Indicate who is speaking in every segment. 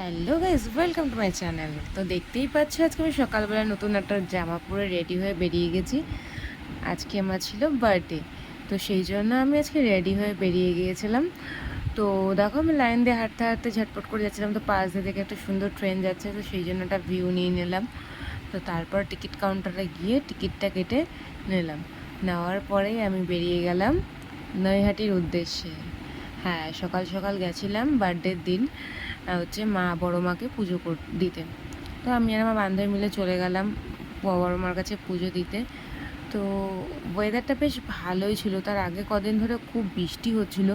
Speaker 1: Hello guys welcome to my channel তো দেখতেই পাচ্ছ আজকে আমি সকালবেলা নতুন একটা জামা পরে রেডি হয়ে বেরিয়ে গেছি। আজকে আমার ছিল বার্থডে তো সেই জন্য আমি আজকে রেডি হয়ে বেরিয়ে গিয়েছিলাম। তো দেখো আমি লাইন দিয়ে হাঁটতে হাঁটতে ঝটপট করে যাচ্ছিলাম, তো পাশ দিয়ে থেকে একটা সুন্দর ট্রেন যাচ্ছে, তো সেই জন্য একটা ভিউ নিয়ে নিলাম। তো তারপর টিকিট কাউন্টারে গিয়ে টিকিটটা কেটে নিলাম। নেওয়ার পরেই আমি বেরিয়ে গেলাম নৈহাটির উদ্দেশ্যে। হ্যাঁ সকাল সকাল গেছিলাম বার্থডের দিন। হচ্ছে মা বড় মাকে পুজো দিতে তো আমি আর আমার বান্ধবী মিলে চলে গেলাম বড় মার কাছে পুজো দিতে। তো ওয়েদারটা বেশ ভালোই ছিল। তার আগে কদিন ধরে খুব বৃষ্টি হচ্ছিল।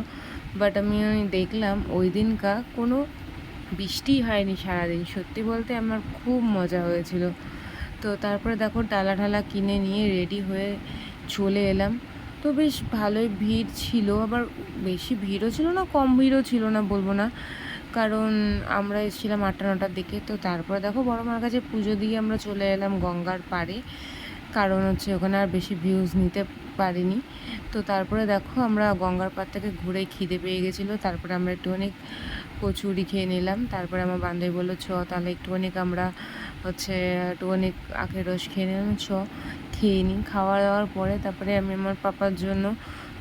Speaker 1: বাট আমি দেখলাম ওই দিনকা কোনো বৃষ্টিই হয়নি সারাদিন। সত্যি বলতে আমার খুব মজা হয়েছিল। তো তারপরে দেখো ডালা ঢালা কিনে নিয়ে রেডি হয়ে চলে এলাম। তো বেশ ভালোই ভিড় ছিল। আবার বেশি ভিড়ও ছিল না, কম ভিড়ও ছিল না বলব না। কারণ আমরা এসেছিলাম আটটা, নটার দিকে। তো তারপরে দেখো বড় মার কাছে পুজো দিয়ে আমরা চলে এলাম গঙ্গার পাড়ে। কারণ হচ্ছে ওখানে আর বেশি ভিউজ নিতে পারিনি। তো তারপরে দেখো আমরা গঙ্গার পাড় থেকে ঘুরে খিদে পেয়ে গেছিল। তারপরে আমরা একটুখানি কচুরি খেয়ে নিলাম। তারপরে আমার বান্ধবী বলল চ তাহলে একটুখানি আমরা হচ্ছে একটুখানি আখের রস খেয়ে নিলাম। চ খেয়ে নিই। খাওয়া দাওয়ার পরে তারপরে আমি আমার পাপার জন্য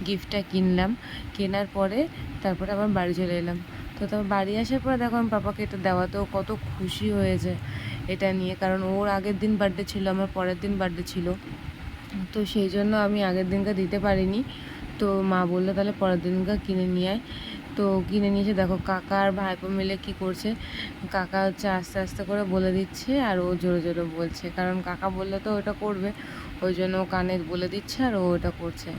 Speaker 1: গিফটটা কিনলাম। কেনার পরে তারপরে আবার বাড়ি চলে এলাম। তো তারপর বাড়ি আসার পরে দেখো আমি পাপাকে এটা দেওয়াতেও কত খুশি হয়েছে এটা নিয়ে। কারণ ওর আগের দিন বার্থডে ছিল, আমার পরের দিন বার্থডে ছিল। তো সেই জন্য আমি আগের দিনকে দিতে পারিনি। তো মা বলল, তাহলে পরের দিনকে কিনে নিয়ে আয়। তো কিনে নিয়ে এসে দেখো, কাকা আর ভাইপো মিলে কী করছে? কাকা হচ্ছে আস্তে আস্তে করে বলে দিচ্ছে আর ও জোরে জোরে বলছে। কারণ কাকা বললে তো ওটা করবে, ওই জন্য ও কানে বলে দিচ্ছে আর ও ওটা করছে।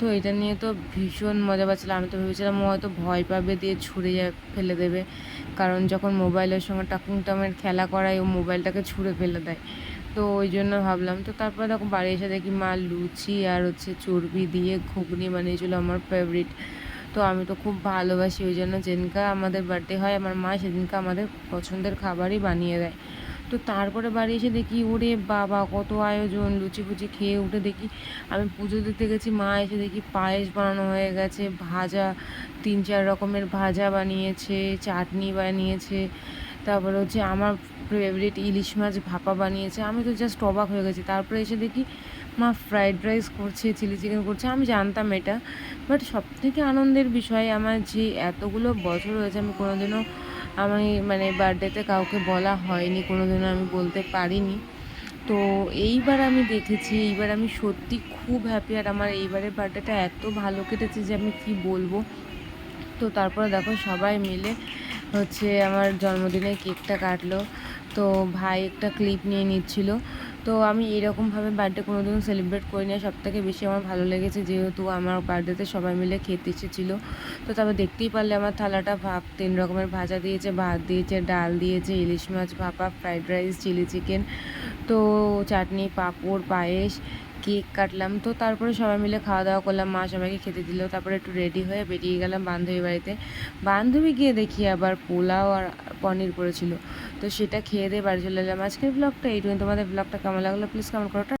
Speaker 1: তো এটা নিয়ে তো ভীষণ মজা পাচ্ছিলাম। আমি তো ভেবেছিলাম ও হয়তো ভয় পাবে দিয়ে ছুঁড়ে ফেলে দেবে। কারণ যখন মোবাইলের সঙ্গে টাকুং টামের খেলা করায়, ও মোবাইলটাকে ছুঁড়ে ফেলে দেয়। তো ওই জন্য ভাবলাম, তো তারপরে দেখো বাড়ি এসে দেখি মা লুচি আর হচ্ছে চর্বি দিয়ে ঘুগনি বানিয়েছিল আমার ফেভারিট তো আমি তো খুব ভালোবাসি ওই জন্য। যেদিনকা আমাদের বার্থডে হয়, আমার মা সেদিনকে আমাদের পছন্দের খাবারই বানিয়ে দেয়। তো তারপরে বাড়ি এসে দেখি, ওরে বাবা, কত আয়োজন, লুচি ফুচি খেয়ে উঠে দেখি, আমি পুজো দিতে গেছি, মা এসে দেখি পায়েস বানানো হয়ে গেছে, ভাজা, তিন চার রকমের ভাজা বানিয়েছে, চাটনি বানিয়েছে, তারপরে হচ্ছে আমার ফেভারিট ইলিশ মাছ ভাপা বানিয়েছে, আমি তো জাস্ট অবাক হয়ে গেছি, তারপরে এসে দেখি, মা ফ্রাইড রাইস করছে চিলি চিকেন করছে, আমি জানতাম এটা বাট সব থেকে আনন্দের বিষয় আমার যে এতগুলো বছর হয়েছে, আমি কোনোদিনও আমি মানে বার্থডেতে কাউকে বলা হয়নি কোনো দিনও আমি বলতে পারিনি। তো এইবার আমি দেখেছি, এইবার আমি সত্যি খুব হ্যাপি আর আমার এইবারের বার্থডেটা এত ভালো কেটেছে যে আমি কি বলব। তো তারপরে দেখো সবাই মিলে হচ্ছে আমার জন্মদিনে কেকটা কাটলো। তো ভাই একটা ক্লিপ নিয়ে নিচ্ছিল। তো আমি এরকমভাবে বার্থডে কোনোদিনও সেলিব্রেট করিনি। সব থেকে বেশি আমার ভালো লেগেছে যেহেতু আমার বার্থডেতে সবাই মিলে খেতে এসেছিল। তো তারপর দেখতেই পারলে আমার থালাটা ভাত তিন রকমের ভাজা দিয়েছে, ভাত দিয়েছে, ডাল দিয়েছে, ইলিশ মাছ ভাপা, ফ্রাইড রাইস, চিলি চিকেন, তো চাটনি, পাঁপড়, পায়েস, কেক কাটলাম। তো তারপরে সবাই মিলে খাওয়া দাওয়া করলাম, মা সবাইকে খেতে দিল। তারপরে একটু রেডি হয়ে বেরিয়ে গেলাম বান্ধবী বাড়িতে। বান্ধবী গিয়ে দেখি আবার পোলাও আর পনির করেছিল। তো সেটা খেয়ে দিয়ে বাড়ি চলে এলাম। আজকের ব্লগটা এইটুকু তোমাদের ব্লগটা কেমন লাগল? প্লিজ কমেন্ট করো।